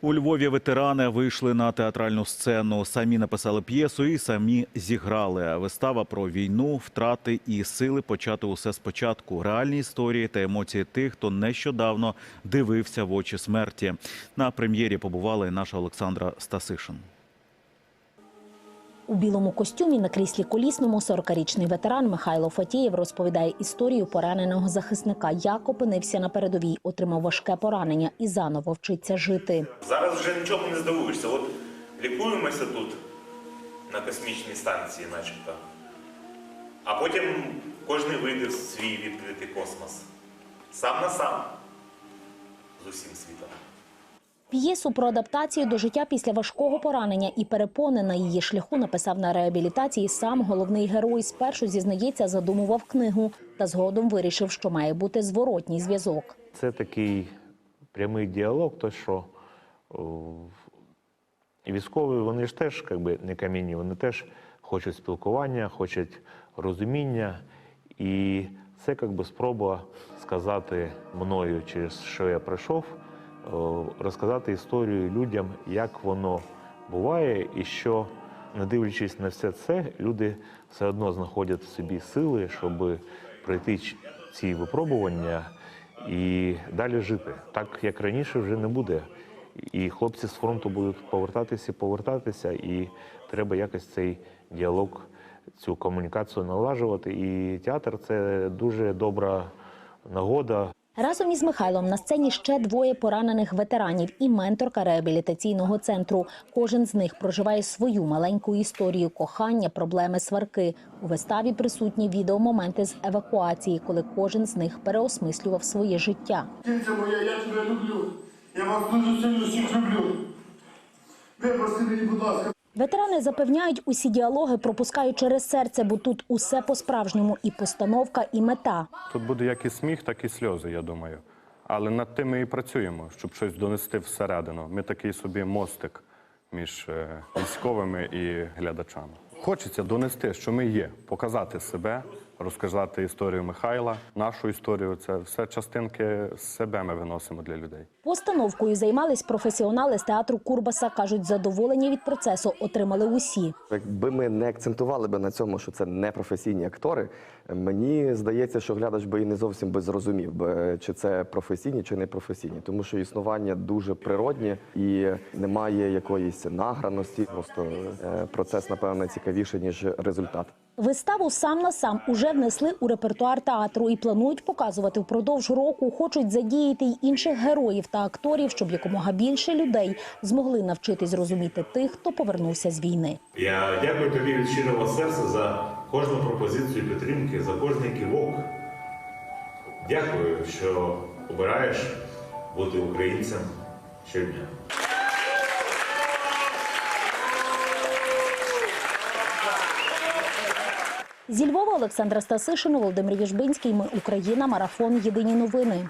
У Львові ветерани вийшли на театральну сцену. Самі написали п'єсу і самі зіграли. Вистава про війну, втрати і сили почати усе спочатку. Реальні історії та емоції тих, хто нещодавно дивився в очі смерті. На прем'єрі побувала і наша Олександра Стасишин. У білому костюмі на кріслі колісному 40-річний ветеран Михайло Фатієв розповідає історію пораненого захисника, як опинився на передовій, отримав важке поранення і заново вчиться жити. Зараз вже нічого не здивуєшся. От лікуємося тут, на космічній станції, начебто. А потім кожен вийде в свій відкритий космос. Сам на сам з усім світом. П'єсу про адаптацію до життя після важкого поранення і перепони на її шляху написав на реабілітації сам головний герой. Спершу зізнається, задумував книгу та згодом вирішив, що має бути зворотній зв'язок. Це такий прямий діалог, то що військові вони ж теж якби, не камінні, вони теж хочуть спілкування, хочуть розуміння. І це якби спроба сказати мною, через що я пройшов, о, розказати історію людям, як воно буває, і що, не дивлячись на все це, люди все одно знаходять в собі сили, щоб пройти ці випробування і далі жити. Так як раніше вже не буде. І хлопці з фронту будуть повертатися і повертатися, і треба якось цей діалог, цю комунікацію налажувати. І театр це дуже добра нагода Разом із Михайлом на сцені ще двоє поранених ветеранів і менторка реабілітаційного центру. Кожен з них проживає свою маленьку історію кохання, проблеми, сварки. У виставі присутні відеомоменти з евакуації, коли кожен з них переосмислював своє життя. Кінця моя, я тебе люблю. Я вас дуже сильно всіх люблю. Випроси мені, будь ласка. Ветерани запевняють, усі діалоги пропускають через серце, бо тут усе по-справжньому і постановка, і мета. Тут буде як і сміх, так і сльози, я думаю. Але над тим ми і працюємо, щоб щось донести всередину. Ми такий собі мостик між е, військовими і глядачами. Хочеться донести, що ми є, показати себе, розказати історію Михайла, нашу історію. Це все частинки з себе ми виносимо для людей. Постановкою займались професіонали з театру Курбаса. кажуть, задоволення від процесу отримали усі. Якби ми не акцентували би на цьому, що це не професійні актори, мені здається, що глядач би і не зовсім би зрозумів, би, чи це професійні, чи не професійні, тому що існування дуже природнє і немає якоїсь награності. Просто е, процес, напевно, цікавіший ніж результат. Виставу сам на сам уже внесли у репертуар театру і планують показувати впродовж року. Хочуть задіяти й інших героїв та акторів, щоб якомога більше людей змогли навчитись розуміти тих, хто повернувся з війни. Я дякую тобі від щирого серця за кожну пропозицію підтримки, за кожний кивок. Дякую, що обираєш бути українцем щодня. Зі Львова Олександра Стасишину Володимир Єжбинський. Ми Україна. Марафон. Єдині новини.